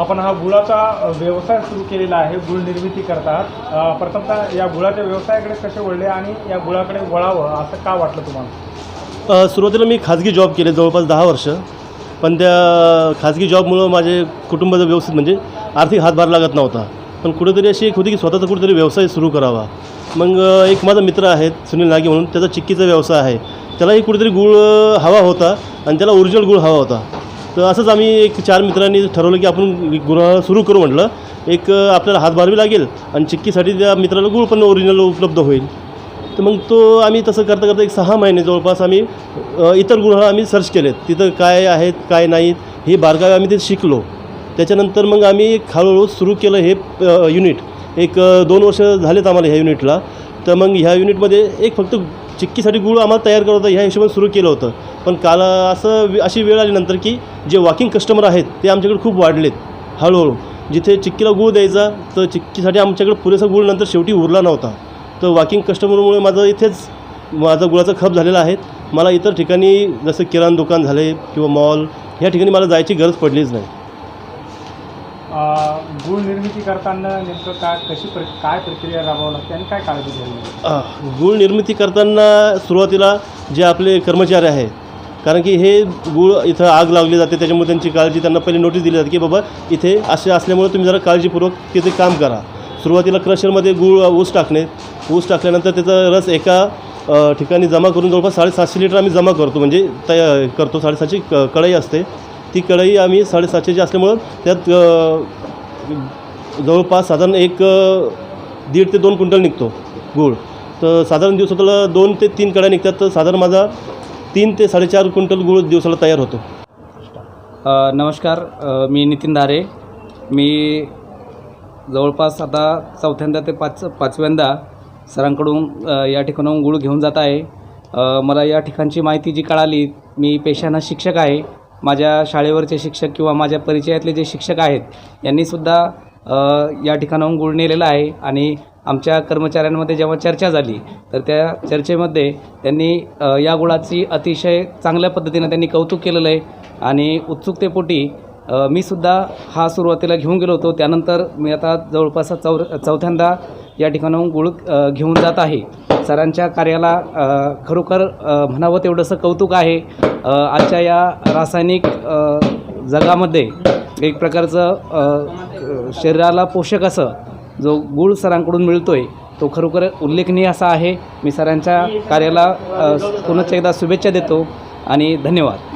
आपण हा गुळाचा व्यवसाय सुरू केलेला आहे गुळ निर्मिती करतात. प्रथमतः या गुळाच्या व्यवसायाकडे कसे वळले आणि या गुळाकडे वळावं असं का वाटलं तुम्हाला? सुरुवातीला मी खाजगी जॉब केले जवळपास दहा वर्ष. पण त्या खाजगी जॉबमुळं माझे कुटुंबाचं व्यवस्थित म्हणजे आर्थिक हातभार लागत नव्हता. पण कुठेतरी अशी एक होती की स्वतःचा कुठेतरी व्यवसाय सुरू करावा. मग एक माझा मित्र आहेत सुनील नागे म्हणून त्याचा चिक्कीचा व्यवसाय आहे. त्यालाही कुठेतरी गुळ हवा होता आणि त्याला ओरिजिनल गुळ हवा होता. तर असंच आम्ही एक चार मित्रांनी ठरवलं की आपण गुन्हा सुरू करू म्हटलं. एक आपल्याला हातभारवी लागेल आणि चिक्कीसाठी त्या मित्राला गुळ पण ओरिजिनल उपलब्ध होईल. तर मग तो आम्ही तसं करता करता एक सहा महिने जवळपास आम्ही इतर गुन्हा आम्ही सर्च केलेत. तिथं काय आहेत काय नाहीत हे बारकावे आम्ही ते शिकलो. त्याच्यानंतर मग आम्ही एक हळूहळू सुरू केलं हे युनिट एक दोन वर्ष झालेत आम्हाला ह्या युनिटला तर मग ह्या युनिटमध्ये एक फक्त चिक्कीसाठी गुळ आम्हाला तयार करत होता ह्या हिशोबाने सुरू केलं होतं. पण काल असं अशी वेळ आली नंतर की जे वॉकिंग कस्टमर आहेत ते आमच्याकडे खूप वाढलेत हळूहळू. जिथे चिक्कीला गुळ द्यायचा तर चिक्कीसाठी आमच्याकडे पुरेसा गुळ नंतर शेवटी उरला नव्हता. तर वॉकिंग कस्टमरमुळे माझं इथेच माझा गुळाचा खप झालेला आहे. मला इतर ठिकाणी जसं किराणा दुकान झाले किंवा मॉल ह्या ठिकाणी मला जायची गरज पडलीच नाही. गुळ निर्मिती करताना नेमकं काय कशी प्र काय प्रक्रिया राबवावी लागते आणि काय काळजी घ्यावी गुळ गूळ निर्मिती करताना सुरुवातीला जे आपले कर्मचारी आहे कारण की हे गूळ इथं आग लावली जाते त्याच्यामुळे त्यांची काळजी त्यांना पहिले नोटीस दिली जाते की बाबा इथे असे असल्यामुळे तुम्ही जरा काळजीपूर्वक तिथे काम करा. सुरुवातीला क्रशरमध्ये गूळ ऊस टाकणे ऊस टाकल्यानंतर त्याचा रस एका ठिकाणी जमा करून जवळपास साडेसातशे लिटर आम्ही जमा करतो म्हणजे तया करतो साडेसातशे क कढई असते. ती कढई आम्ही साडेसातशेची असल्यामुळं त्यात जवळपास साधारण एक दीड ते दोन क्विंटल निघतो गूळ. तर साधारण दिवसाला दोन ते तीन कढ्या निघतात तर साधारण माझा तीन ते साडेचार क्विंटल गूळ दिवसाला तयार होतो. नमस्कार मी नितीन दारे. मी जवळपास आता चौथ्यांदा ते पाच पाचव्यांदा सरांकडून या ठिकाणाहून गुळ घेऊन जात आहे. मला या ठिकाणची माहिती जी कळाली मी पेशानं शिक्षक आहे. माझ्या शाळेवरचे शिक्षक किंवा माझ्या परिचयातले जे शिक्षक आहेत यांनीसुद्धा या ठिकाणाहून गुळ नेलेला आहे आणि आमच्या कर्मचाऱ्यांमध्ये जेव्हा चर्चा झाली तर त्या चर्चेमध्ये त्यांनी या गुळाची अतिशय चांगल्या पद्धतीनं त्यांनी कौतुक केलेलं आहे आणि उत्सुकतेपोटी मी सुद्धा हा सुरुवातीला घेऊन गेलो होतो. त्यानंतर मी आता जवळपास चौ चौथ्यांदा या ठिकाणाहून गुळ घेऊन जात आहे. सरांच्या कार्याला खरोखर म्हणावं तेवढंसं कौतुक आहे. आजच्या या रासायनिक जगामध्ये एक प्रकारचं शरीराला पोषक असं जो गुळ सरांकडून मिळतो आहे तो खरोखर उल्लेखनीय असा आहे. मी सरांच्या कार्याला अ, पुनश्च एकदा शुभेच्छा देतो आणि धन्यवाद.